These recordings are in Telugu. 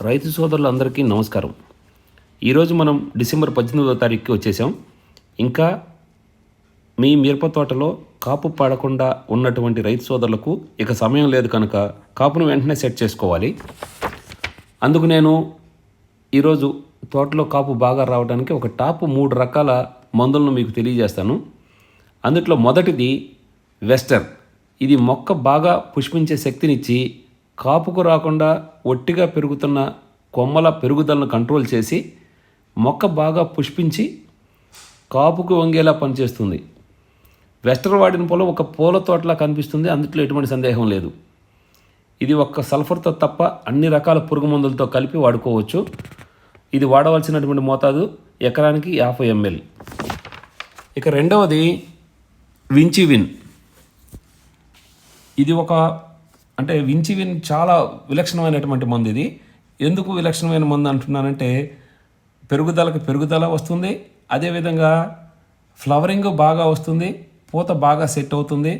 రైతు సోదరులందరికీ నమస్కారం. ఈరోజు మనం డిసెంబర్ పద్దెనిమిదవ తారీఖుకి వచ్చేసాం. ఇంకా మీ మిరప తోటలో కాపు పడకుండా ఉన్నటువంటి రైతు సోదరులకు ఇక సమయం లేదు కనుక కాపును వెంటనే సెట్ చేసుకోవాలి. అందుకు నేను ఈరోజు తోటలో కాపు బాగా రావడానికి ఒక టాప్ మూడు రకాల మందులను మీకు తెలియజేస్తాను. అందుట్లో మొదటిది వెస్టర్. ఇది మొక్క బాగా పుష్పించే శక్తినిచ్చి కాపుకు రాకుండా ఒట్టిగా పెరుగుతున్న కొమ్మల పెరుగుదలను కంట్రోల్ చేసి మొక్క బాగా పుష్పించి కాపుకు వంగేలా పనిచేస్తుంది. వెస్టర్ వాడిన పొలం ఒక పూల తోటలా కనిపిస్తుంది. అందుట్లో ఎటువంటి సందేహం లేదు. ఇది ఒక్క సల్ఫర్తో తప్ప అన్ని రకాల పురుగు మందులతో కలిపి వాడుకోవచ్చు. ఇది వాడవలసినటువంటి మోతాదు ఎకరానికి యాభై ఎంఎల్. ఇక రెండవది వించివిన్ ఇది ఒక అంటే వించివిన్ చాలా విలక్షణమైనటువంటి మందు ఇది. ఎందుకు విలక్షణమైన మందు అంటున్నానంటే పెరుగుదలకు పెరుగుదల వస్తుంది. అదేవిధంగా ఫ్లవరింగ్ బాగా వస్తుంది పూత బాగా సెట్ అవుతుంది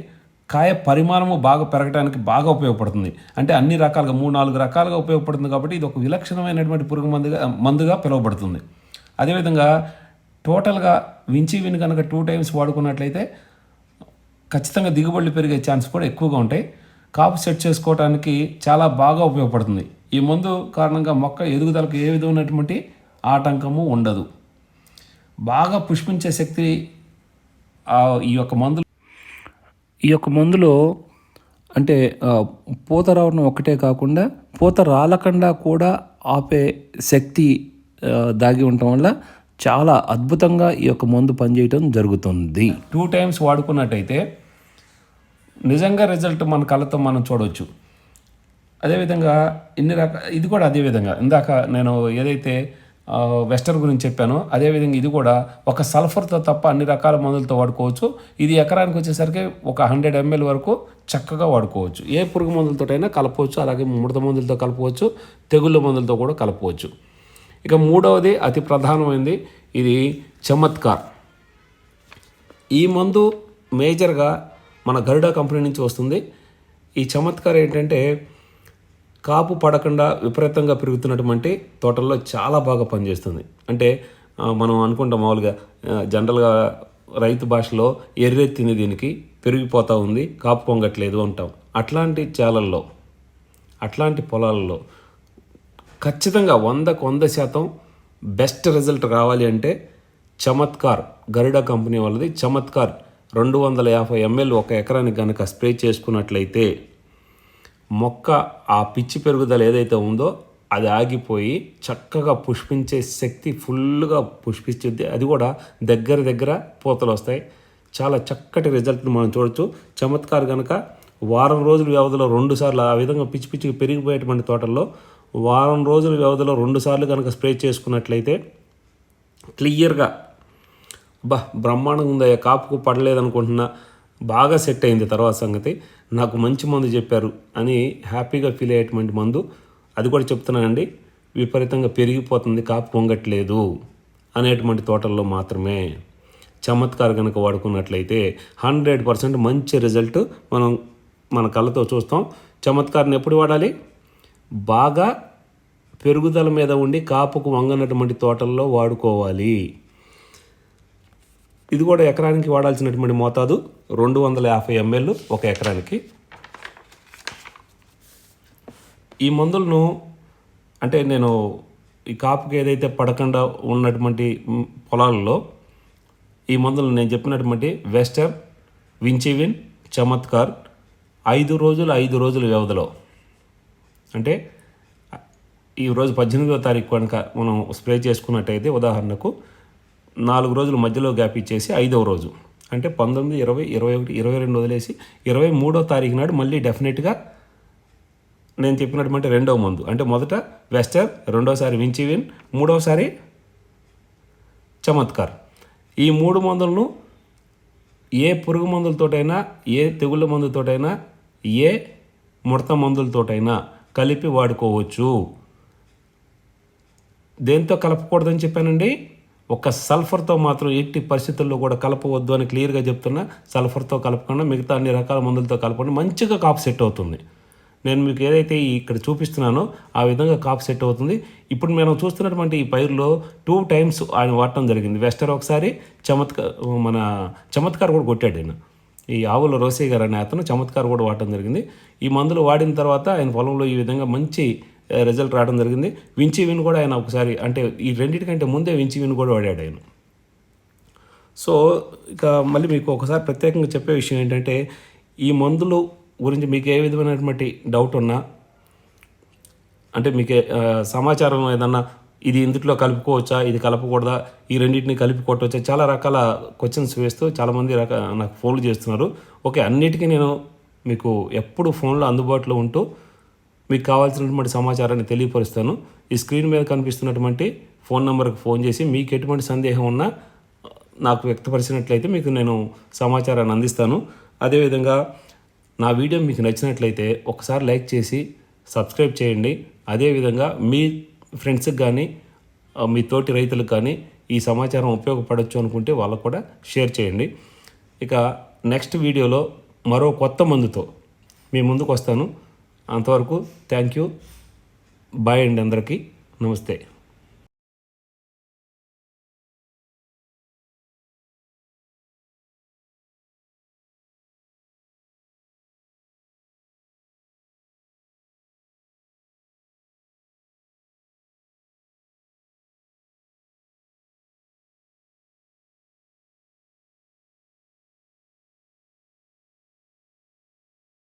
కాయ పరిమాణము బాగా పెరగడానికి బాగా ఉపయోగపడుతుంది. అంటే అన్ని రకాలుగా మూడు నాలుగు రకాలుగా ఉపయోగపడుతుంది కాబట్టి ఇది ఒక విలక్షణమైనటువంటి పురుగు మందుగా మందుగా పిలువబడుతుంది. అదేవిధంగా టోటల్గా వించి విన్ కనుక టూ టైమ్స్ వాడుకున్నట్లయితే ఖచ్చితంగా దిగుబడులు పెరిగే ఛాన్స్ కూడా ఎక్కువగా ఉంటాయి. కాపు సెట్ చేసుకోవడానికి చాలా బాగా ఉపయోగపడుతుంది. ఈ మందు కారణంగా మొక్క ఎదుగుదలకు ఏ విధమైనటువంటి ఆటంకము ఉండదు. బాగా పుష్పించే శక్తి ఈ యొక్క మందు ఈ యొక్క మందులో అంటే పూత రావడం ఒకటే కాకుండా పూత రాలకుండా కూడా ఆపే శక్తి దాగి ఉండటం వల్ల చాలా అద్భుతంగా ఈ యొక్క మందు పనిచేయటం జరుగుతుంది. టూ టైమ్స్ వాడుకున్నట్టయితే నిజంగా రిజల్ట్ మన కళ్ళతో మనం చూడవచ్చు అదేవిధంగా ఇన్ని రక ఇది కూడా అదే విధంగా. ఇందాక నేను ఏదైతే వెస్టర్ గురించి చెప్పానో అదేవిధంగా ఇది కూడా ఒక సల్ఫర్తో తప్ప అన్ని రకాల మందులతో వాడుకోవచ్చు. ఇది ఎకరానికి వచ్చేసరికి ఒక హండ్రెడ్ ఎంఎల్ వరకు చక్కగా వాడుకోవచ్చు. ఏ పురుగు మందులతోటైనా కలపవచ్చు. అలాగే ముడత మందులతో కలపవచ్చు. తెగుళ్ళ మందులతో కూడా కలపవచ్చు. ఇక మూడవది అతి ప్రధానమైనది ఇది చమత్కార్. ఈ మందు మేజర్గా మన గరుడ కంపెనీ నుంచి వస్తుంది. ఈ చమత్కారం ఏంటంటే కాపు పడకుండా విపరీతంగా పెరుగుతున్నటువంటి తోటల్లో చాలా బాగా పనిచేస్తుంది. అంటే మనం అనుకుంటాం మామూలుగా జనరల్గా రైతు భాషలో ఎర్రెత్తింది దీనికి పెరిగిపోతూ ఉంది కాపు పొంగట్లేదు అంటాం. అట్లాంటి చేలల్లో అట్లాంటి పొలాల్లో ఖచ్చితంగా వందకు వంద శాతం బెస్ట్ రిజల్ట్ రావాలి అంటే చమత్కార్ గరుడ కంపెనీ వాళ్ళది చమత్కార్ రెండు వందల యాభై ఎంఎల్ ఒక ఎకరానికి కనుక స్ప్రే చేసుకున్నట్లయితే మొక్క ఆ పిచ్చి పెరుగుదల ఏదైతే ఉందో అది ఆగిపోయి చక్కగా పుష్పించే శక్తి ఫుల్గా పుష్పించుద్ది అది కూడా దగ్గర దగ్గర పూతలు వస్తాయి. చాలా చక్కటి రిజల్ట్ని మనం చూడొచ్చు. చమత్కారు కనుక వారం రోజుల వ్యవధిలో రెండు సార్లు ఆ విధంగా పిచ్చి పిచ్చికి పెరిగిపోయేటువంటి తోటల్లో వారం రోజుల వ్యవధిలో రెండు సార్లు కనుక స్ప్రే చేసుకున్నట్లయితే క్లియర్గా బా బ్రహ్మాండంగా ఉందయ్యా కాపుకు పడలేదనుకుంటున్నా. బాగా సెట్ అయింది తర్వాత సంగతి. నాకు మంచి మందు చెప్పారు అని హ్యాపీగా ఫీల్ అయ్యేటువంటి మందు. అది కూడా చెప్తున్నానండి. విపరీతంగా పెరిగిపోతుంది కాపు పొంగట్లేదు అనేటువంటి తోటల్లో మాత్రమే. చమత్కారు కనుక వాడుకున్నట్లయితే హండ్రెడ్ పర్సెంట్ మంచి రిజల్ట్ మనం మన కళ్ళతో చూస్తాం. చమత్కార్ని ఎప్పుడు వాడాలి? బాగా పెరుగుదల మీద ఉండి కాపుకు వంగనటువంటి తోటల్లో వాడుకోవాలి. ఇది కూడా ఎకరానికి వాడాల్సినటువంటి మోతాదు రెండు వందల యాభై ఎంఎల్ ఒక ఎకరానికి. ఈ మందులను అంటే నేను ఈ కాపుకి ఏదైతే పడకుండా ఉన్నటువంటి పొలాలలో ఈ మందులు నేను చెప్పినటువంటి వెస్టర్న్ వించివిన్ చమత్కార్ ఐదు రోజులు ఐదు రోజుల వ్యవధిలో. అంటే ఈ రోజు పద్దెనిమిదవ తారీఖు కనుక మనం స్ప్రే చేసుకున్నట్టయితే ఉదాహరణకు నాలుగు రోజుల మధ్యలో గ్యాప్ ఇచ్చేసి ఐదవ రోజు. అంటే పంతొమ్మిది ఇరవై ఇరవై ఒకటి ఇరవై రెండు వదిలేసి ఇరవై మూడో తారీఖు నాడు మళ్ళీ డెఫినెట్గా నేను చెప్పినటువంటి రెండవ మందు. అంటే మొదట వెస్టర్ రెండోసారి వించివిన్ మూడవసారి చమత్కార్ ఈ మూడు మందులను ఏ పురుగు మందులతోటైనా ఏ తెగుళ్ళ మందుతోటైనా ఏ ముడత మందులతోటైనా కలిపి వాడుకోవచ్చు. దేంతో కలపకూడదని చెప్పానండి? ఒక సల్ఫర్తో మాత్రం ఎట్టి పరిస్థితుల్లో కూడా కలపవద్దు అని క్లియర్గా చెప్తున్నా. సల్ఫర్తో కలపకుండా మిగతా అన్ని రకాల మందులతో కలపండి మంచిగా కాపు సెట్ అవుతుంది. నేను మీకు ఏదైతే ఇక్కడ చూపిస్తున్నానో ఆ విధంగా కాపు సెట్ అవుతుంది. ఇప్పుడు మనం చూస్తున్నటువంటి ఈ పైరులో టూ టైమ్స్ ఆయన వాడటం జరిగింది. వెస్టర్ ఒకసారి చమత్కార్ మన చమత్కార్ కూడా కొట్టాడు ఆయన ఈ ఆవుల రోసే గారు అనే అతను చమత్కార్ కూడా వాడటం జరిగింది. ఈ మందులు వాడిన తర్వాత ఆయన పొలంలో ఈ విధంగా మంచి రిజల్ట్ రావడం జరిగింది. వించి విన్ కూడా ఆయన ఒకసారి అంటే ఈ రెండింటికంటే ముందే వించి విన్ కూడా ఆడాడు ఆయన. సో ఇక మళ్ళీ మీకు ఒకసారి ప్రత్యేకంగా చెప్పే విషయం ఏంటంటే ఈ మందులు గురించి మీకు ఏ విధమైనటువంటి డౌట్ ఉన్నా అంటే మీకు సమాచారం ఏదన్నా ఇది ఇందుట్లో కలుపుకోవచ్చా ఇది కలపకూడదా ఈ రెండింటిని కలిపి కొట్టవచ్చా చాలా రకాల క్వశ్చన్స్ వేస్తూ చాలామంది రక నాకు ఫోన్లు చేస్తున్నారు. ఓకే అన్నిటికీ నేను మీకు ఎప్పుడు ఫోన్లో అందుబాటులో ఉంటూ మీకు కావాల్సినటువంటి సమాచారాన్ని తెలియపరుస్తాను. ఈ స్క్రీన్ మీద కనిపిస్తున్నటువంటి ఫోన్ నెంబర్కి ఫోన్ చేసి మీకు ఎటువంటి సందేహం ఉన్నా నాకు వ్యక్తపరిచినట్లయితే మీకు నేను సమాచారాన్ని అందిస్తాను. అదేవిధంగా నా వీడియో మీకు నచ్చినట్లయితే ఒకసారి లైక్ చేసి సబ్స్క్రైబ్ చేయండి. అదేవిధంగా మీ ఫ్రెండ్స్కి కానీ మీ తోటి రైతులకు కానీ ఈ సమాచారం ఉపయోగపడవచ్చు అనుకుంటే వాళ్ళకు కూడా షేర్ చేయండి. ఇక నెక్స్ట్ వీడియోలో మరో కొత్త మందుతో మీ ముందుకు వస్తాను. అంతవరకు థ్యాంక్ యూ. బాయ్ అండి అందరికీ. నమస్తే.